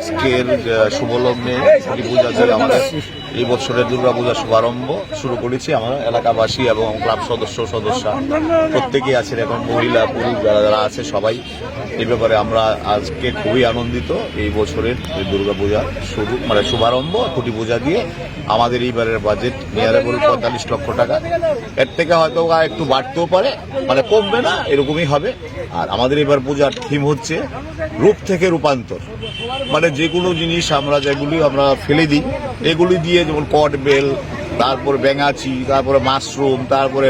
আজকের শুভলগ্নে ছুটি পূজা দিয়ে আমাদের এই বছরের দুর্গাপূজার শুভারম্ভ শুরু করেছি আমরা, এলাকাবাসী এবং ক্লাব সদস্য সদস্য প্রত্যেকেই আছেন এখন, মহিলা, পুরুষ, যারা যারা আছে সবাই। এই ব্যাপারে আমরা আজকে খুবই আনন্দিত এই বছরের এই দুর্গাপূজার শুরু মানে শুভারম্ভ, খুঁটি পূজা দিয়ে আমাদের এইবারের বাজেট নিয়ারেবল পঁয়তাল্লিশ লক্ষ টাকা। এর থেকে হয়তো একটু বাড়তেও পারে মানে কমবে না, এরকমই হবে। আর আমাদের এবার পূজার থিম হচ্ছে রূপ থেকে রূপান্তর। মানে যে কোনো জিনিস আমরা যেগুলি আমরা ফেলে দিই, এগুলি দিয়ে যেমন কট বেল, তারপর ব্যাঙাচি, তারপরে মাশরুম, তারপরে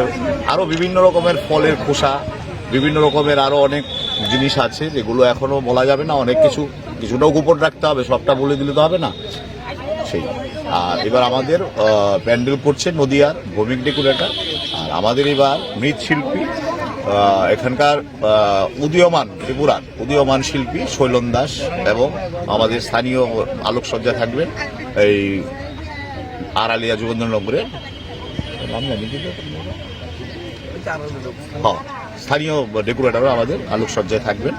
আরও বিভিন্ন রকমের ফলের খোসা, বিভিন্ন রকমের আরও অনেক জিনিস আছে যেগুলো এখনও বলা যাবে না, অনেক কিছু, কিছুটাও গোপন রাখতে হবে, সবটা বলে দিলে তো হবে না। সেই, আর এবার আমাদের প্যান্ডেল করছে নদিয়ার ভৌমিক ডেকোরেটর, আর আমাদের এবার মৃৎশিল্পী এখানকার উদীয়মান ত্রিপুরার উদীয়মান শিল্পী শৈলন দাস এবং আমাদের স্থানীয় আলোকসজ্জা থাকবেন এই আড়ালিয়া যোগেন্দ্রনগরের? হ্যাঁ, স্থানীয় ডেকোরেটরও আমাদের আলোকসজ্জায় থাকবেন।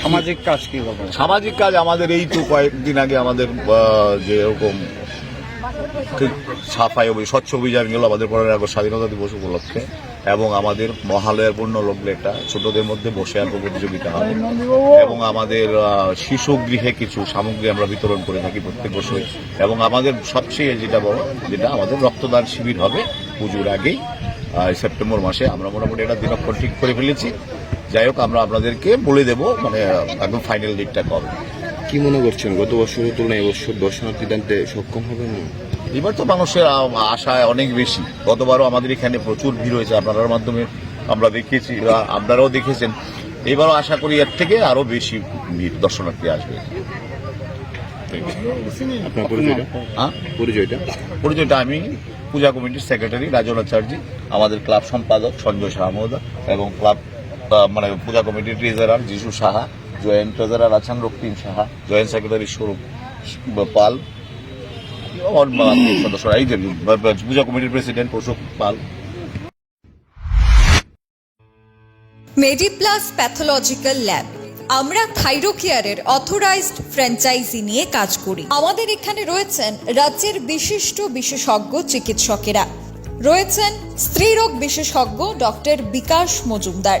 সামাজিক কাজ কি সামাজিক কাজ আমাদের এই তো কয়েকদিন আগে আমাদের আহ, যে এরকম ঠিক, সাফাই স্বচ্ছ অভিযান গেল আমাদের পনেরোই আগস্ট স্বাধীনতা দিবস উপলক্ষে এবং আমাদের মহালয়ার পূর্ণ লগ্নে একটা ছোটদের মধ্যে বসে আঁকো প্রতিযোগিতা হবে এবং আমাদের শিশু গৃহে কিছু সামগ্রী আমরা বিতরণ করে থাকি প্রত্যেক বছরই। এবং আমাদের সবচেয়ে যেটা বড়, যেটা আমাদের রক্তদান শিবির হবে পুজোর আগেই সেপ্টেম্বর মাসে। আমরা মোটামুটি একটা দিনক্ষণ ঠিক করে ফেলেছি। যাই হোক, আমরা আপনাদেরকে বলে দেবো মানে একদম ফাইনাল ডেটটা কবে। কি মনে করছেন? গত বছরের তুলনায় এবছর দর্শনার্থী টানতে সক্ষম হবেন না? এবার তো মানুষের আশায় অনেক বেশি। গতবারও আমাদের এখানে প্রচুর ভিড় হয়েছে আপনার মাধ্যমে আমরা দেখিয়েছি বা আপনারাও দেখেছেন। এবারও আশা করি এর থেকে আরও বেশি ভিড় দর্শনার্থী আসবে। আপনার পরিচয়টা? হ্যাঁ? পরিচয়টা? পরিচয়টা আমি পূজা কমিটির সেক্রেটারি রাজন আচার্য আমাদের ক্লাব সম্পাদক সঞ্জয় সাহা মহোদয় এবং ক্লাব মানে পূজা কমিটির ট্রেজারার যিশু সাহা। জয়েন্ট ট্রেজারার আছেন রক্তিম সাহা, জয়েন্ট সেক্রেটারি স্বরূপ পাল পূজা কমিটির president Ashok Pal. Pathological lab আমরা থাইরোকেয়ারের অথরাইজড ফ্র্যাঞ্চাইজি নিয়ে কাজ করি। আমাদের এখানে রয়েছেন রাজ্যের বিশিষ্ট বিশেষজ্ঞ চিকিৎসকেরা। রয়েছেন স্ত্রীরোগ বিশেষজ্ঞ ডক্টর বিকাশ মজুমদার।